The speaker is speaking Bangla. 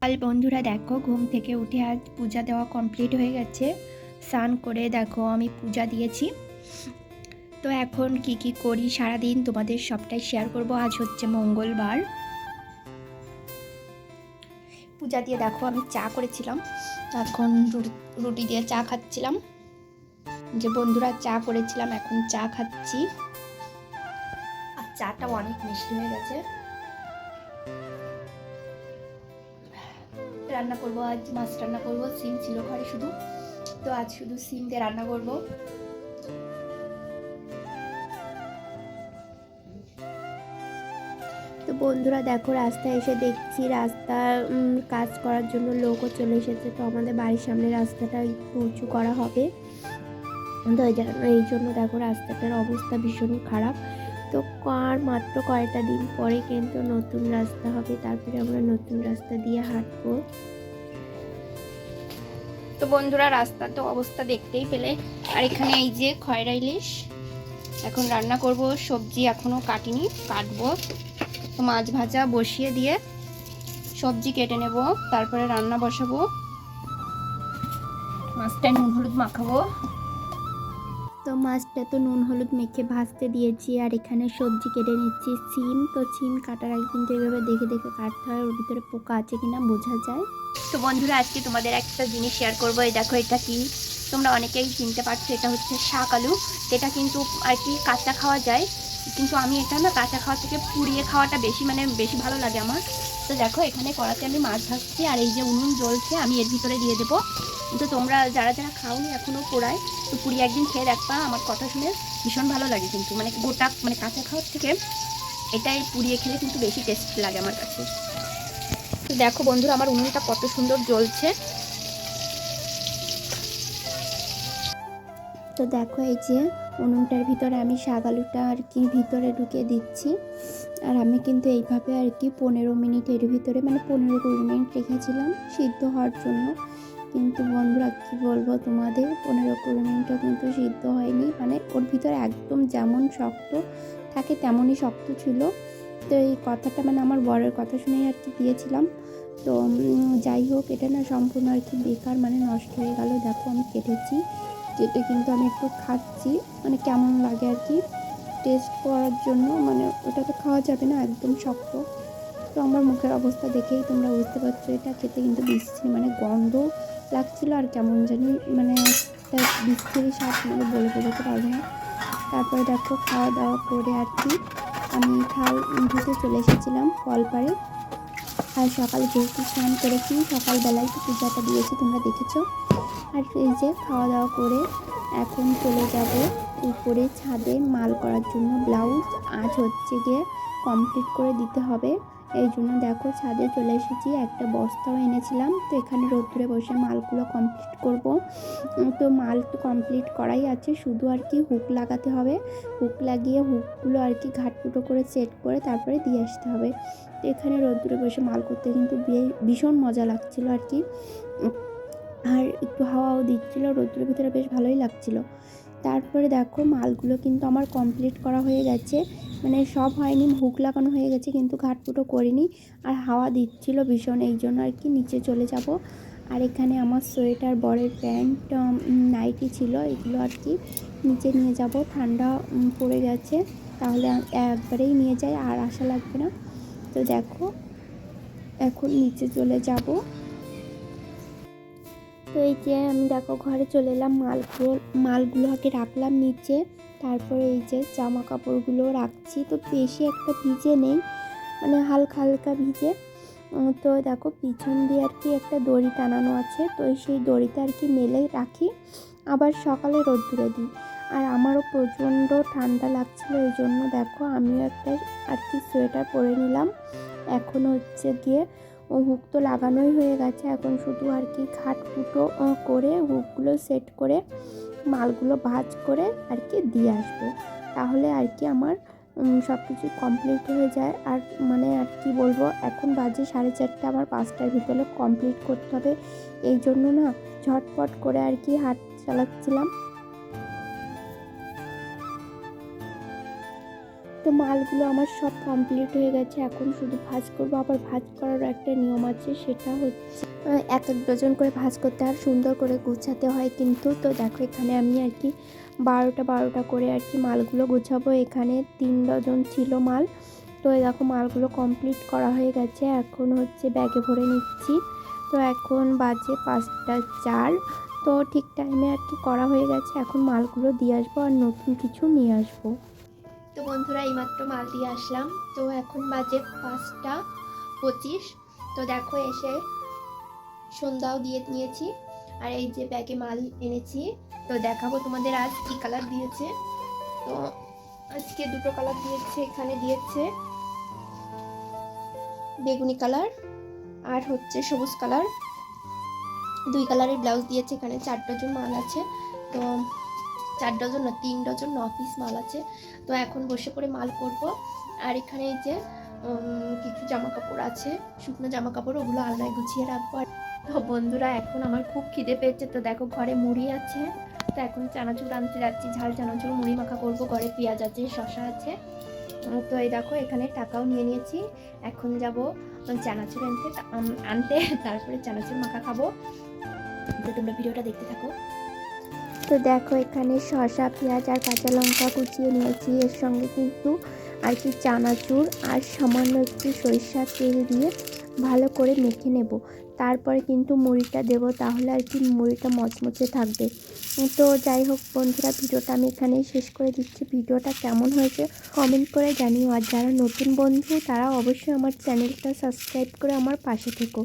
কাল বন্ধুরা দেখো, ঘুম থেকে উঠে আজ পূজা দেওয়া কমপ্লিট হয়ে গেছে। স্নান করে দেখো, আমি পূজা দিয়েছি। তো এখন কি কি করি সারাদিন তোমাদের সবটাই শেয়ার করব। আজ হচ্ছে মঙ্গলবার। পূজা দিয়ে দেখো, আমি চা করেছিলাম। এখন রুটি- রুটি দিয়ে চা খাচ্ছিলাম। যে বন্ধুরা চা করেছিলাম, এখন চা খাচ্ছি। আর চাটা অনেক মিষ্টি হয়ে গেছে। রান্না করব, আজ মাছ রান্না করব, সিম ছিল ঘরে শুধু। তো আজ শুধু সিম দিয়ে রান্না করব। তো বন্ধুরা, দেখো, রাস্তায় এসে দেখছি রাস্তা কাজ করার জন্য লোকও চলে এসেছে। তো আমাদের বাড়ির সামনে রাস্তাটা একটু উঁচু করা হবে। তো এই জন্য দেখো, রাস্তাটার অবস্থা ভীষণ খারাপ। তো আর মাত্র কয়েকটা দিন পরে কিন্তু নতুন রাস্তা হবে? তারপরে আমরা নতুন রাস্তা দিয়ে হাঁটবো। তো বন্ধুরা, রাস্তার তো অবস্থা দেখতেই পেলে। আর এখানে এই যে খয়রা ইলিশ। এখন রান্না করব। সবজি এখনও কাটিনি, কাটবো। তো মাছ ভাজা বসিয়ে দিয়ে সবজি কেটে নেব। তারপরে রান্না বসাবো। মাছটা নুন, হলুদ মাখাবো। তো মাছটা তো নুন, হলুদ মেখে ভাজতে দিয়েছি আর এখানে সবজি কেটে নিচ্ছি। সিম, তো সিম কাটার আগে কিন্তু এভাবে দেখে দেখে কাটতে হয়, ওর ভিতরে পোকা আছে কিনা বোঝা যায়। তো বন্ধুরা, আজকে তোমাদের একটা জিনিস শেয়ার করব, এই দেখো এটা কি? তোমরা অনেকেই চিনতে পারছ, এটা হচ্ছে শাক আলু এটা কিন্তু আর কি কাঁচা খাওয়া যায়। কিন্তু আমি এটা না কাঁচা খাওয়া থেকে পুড়িয়ে খাওয়াটা বেশি মানে বেশি ভালো লাগে আমার। তো দেখো, এখানে কড়াতে আমি মাছ ভাজছি আর এই যে উনুন জ্বলছে, আমি এর ভিতরে দিয়ে দেবো। কিন্তু তোমরা যারা যারা খাওনি এখনও পোড়ায়, তো পুরি একদিন খেয়ে দেখবা, আমার কথা শুনে ভীষণ ভালো লাগে কিন্তু। মানে গোটা মানে কাঁচা খাওয়ার থেকে এটাই পুড়িয়ে খেলে কিন্তু বেশি টেস্ট লাগে আমার কাছে। তো দেখো বন্ধুরা, আমার উনুনটা কত সুন্দর জ্বলছে। তো দেখো এই যে উনুনটার ভিতরে আমি শাক আলুটা আর কি ভিতরে ঢুকিয়ে দিচ্ছি। আর আমি কিন্তু এইভাবে আর কি পনেরো মিনিট এর ভিতরে মানে পনেরো কুড়ি মিনিট রেখেছিলাম সিদ্ধ হওয়ার জন্য। কিন্তু বন্ধুরা কী বলব তোমাদের? পনেরো কুড়ি মিনিটও কিন্তু সিদ্ধ হয়নি। মানে ওর ভিতরে একদম যেমন শক্ত থাকে তেমনই শক্ত ছিল। তো এই কথাটা মানে আমার বরের কথা শুনেই আর কি দিয়েছিলাম। তো যাই হোক, এটা না সম্পূর্ণ আর কি বেকার মানে নষ্ট হয়ে গেল। দেখো আমি কেটেছি। কেটে কিন্তু আমি একটু খাচ্ছি। মানে কেমন লাগে আর কি? টেস্ট করার জন্য মানে ওটা তো খাওয়া যাবে না, একদম শক্ত। তো আমার মুখের অবস্থা দেখেই তোমরা বুঝতে পারছ, এটা খেতে কিন্তু বিশ্রী মানে গন্ধ লাগছিল আর কেমন জানি মানে একটা বিশ্রী স্বাদ মানে বলে বোঝাতে পারব না। তারপরে দেখো খাওয়া দাওয়া করে আর কি, আমি খাল ধুতে চলে এসেছিলাম কলপাড়ে আর সকালে যেহেতু স্নান করেছি, সকালবেলায় তো পূজাটা দিয়েছি, তোমরা দেখেছ। আর এই যে খাওয়া দাওয়া করে এখন চলে যাব উপরে ছাদে মাল করার জন্য। ব্লাউজ আজ হচ্ছে গিয়ে কমপ্লিট করে দিতে হবে। এই জন্য দেখো ছাদে চলে এসেছি, একটা বস্তাও এনেছিলাম। তো এখানে রোদ্দুরে বসে মালগুলো কমপ্লিট করব। তো মাল তো কমপ্লিট করাই আছে, শুধু আর কি হুক লাগাতে হবে। হুক লাগিয়ে হুকগুলো আর কি ঘাটপুটো করে সেট করে তারপরে দিয়ে আসতে হবে। তো এখানে রোদ্দুরে বসে মাল করতে কিন্তু ভীষণ মজা লাগছিল আর কি। হাওয়াও দিচ্ছিল রোদ্দুরের ভিতরে বেশ ভালোই লাগছিল। তারপরে দেখো, মালগুলো কিন্তু আমার কমপ্লিট করা হয়ে গেছে। মানে সব হয়নি, হুক লাগানো হয়ে গেছে, কিন্তু ঘাটপুটো করিনি। আর হাওয়া দিচ্ছিল ভীষণ, এই জন্য আর কি নিচে চলে যাব। আর এখানে আমার সোয়েটার, বরের প্যান্ট নাইটি ছিল, এগুলো আর কি নিচে নিয়ে যাব। ঠান্ডা পড়ে গেছে, তাহলে একবারেই নিয়ে যাই, আর আশা লাগবে না। তো দেখো, এখন নিচে চলে যাব। তো এই যে আমি দেখো ঘরে চলে এলাম, মালগুলো মালগুলো আগে রাখলাম নিচে। তারপরে এই যে জামা কাপড়গুলো রাখছি। তো বেশি একটা ভিজে নেই মানে হালকা হালকা ভিজে। তো দেখো পিছন দিয়ে আর কি একটা দড়ি টানানো আছে। তো সেই দড়িতে আর কি মেলে রাখি। আবার সকালে রোদ্দুরে দিই। আর আমারও প্রচণ্ড ঠান্ডা লাগছিল ওই জন্য দেখো আমিও একটা আর কি সোয়েটার পরে নিলাম। এখন হচ্ছে গিয়ে হুক তো লাগানোই হয়ে গেছে। এখন শুধু আর কি খাট ফুটো করে হুকগুলো সেট করে মালগুলো ভাজ করে আর কি দিয়ে আসব। তাহলে আর কি আমার সব কিছু কমপ্লিট হয়ে যায়। আর মানে আর কি বলব, এখন বাজে সাড়ে চারটে, আমার পাঁচটার ভিতরে কমপ্লিট করতে হবে। এই জন্য না ঝটপট করে আর কি হাট চালাচ্ছিলাম। তো মালগুলো আমার সব কমপ্লিট হয়ে গেছে। এখন শুধু ভাজ করব। আবার ভাজ করার একটা নিয়ম আছে, সেটা হচ্ছে এক এক ডজন করে ভাজ করতে আর সুন্দর করে গুছাতে হয় কিন্তু। তো দেখো, এখানে আমি আর কি বারোটা বারোটা করে আর কি মালগুলো গুছাবো। এখানে তিন ডজন ছিল মাল। তো দেখো, মালগুলো কমপ্লিট করা হয়ে গেছে। এখন হচ্ছে ব্যাগে ভরে নিচ্ছি। তো এখন বাজে পাঁচটা চার। তো ঠিক টাইমে আর কি করা হয়ে গেছে। এখন মালগুলো দিয়ে আসব আর নতুন কিছু নিয়ে আসব। তো বন্ধুরা, এইমাত্র মাল দিয়ে আসলাম। তো এখন বাজে পাঁচটা পঁচিশ। তো দেখো, এসে সন্ধ্যাও দিয়ে নিয়েছি। আর এই যে ব্যাগে মাল এনেছি। তো দেখাবো তোমাদের আজ কী কালার দিয়েছে। তো আজকে দুটো কালার দিয়েছে, এখানে দিয়েছে বেগুনি কালার আর হচ্ছে সবুজ কালার দুই কালারের ব্লাউজ দিয়েছে, এখানে চার ডজন মাল আছে। তো চার ডজন না, তিন ডজন ন মাল আছে। তো এখন বসে পড়ে মাল করব। আর এখানে এই যে কিছু জামা কাপড় আছে, শুকনো জামা কাপড় ওগুলো আলনায় গুছিয়ে রাখব। আর তো বন্ধুরা, এখন আমার খুব খিদে পেয়েছে। তো দেখো, ঘরে মুড়ি আছে। তো এখন চানাচুর আনতে যাচ্ছি। ঝাল, চানাচুর, মুড়ি মাখা করব। ঘরে পেঁয়াজ আছে শশা আছে। তো এই দেখো, এখানে টাকাও নিয়ে নিয়েছি। এখন যাব চানাচুর আনতে। আনতে, তারপরে চানাচুর মাখা খাব। তো তোমরা ভিডিওটা দেখতে থাকো। তো দেখো, এখানে শসা, পেঁয়াজ আর কাঁচা লঙ্কা কুচিয়ে নিয়েছি। এর সঙ্গে কিন্তু আর কি চানাচুর আর সামান্য একটু সরিষার তেল দিয়ে ভালো করে মেখে নেব। তারপরে কিন্তু মুড়িটা দেবো, তাহলে আর কি মুড়িটা মচমচে থাকবে। তো যাই হোক বন্ধুরা, ভিডিওটা আমি এখানেই শেষ করে দিচ্ছি। ভিডিওটা কেমন হয়েছে কমেন্ট করে জানিও। আর যারা নতুন বন্ধু, তারা অবশ্যই আমার চ্যানেলটা সাবস্ক্রাইব করে আমার পাশে থেকো।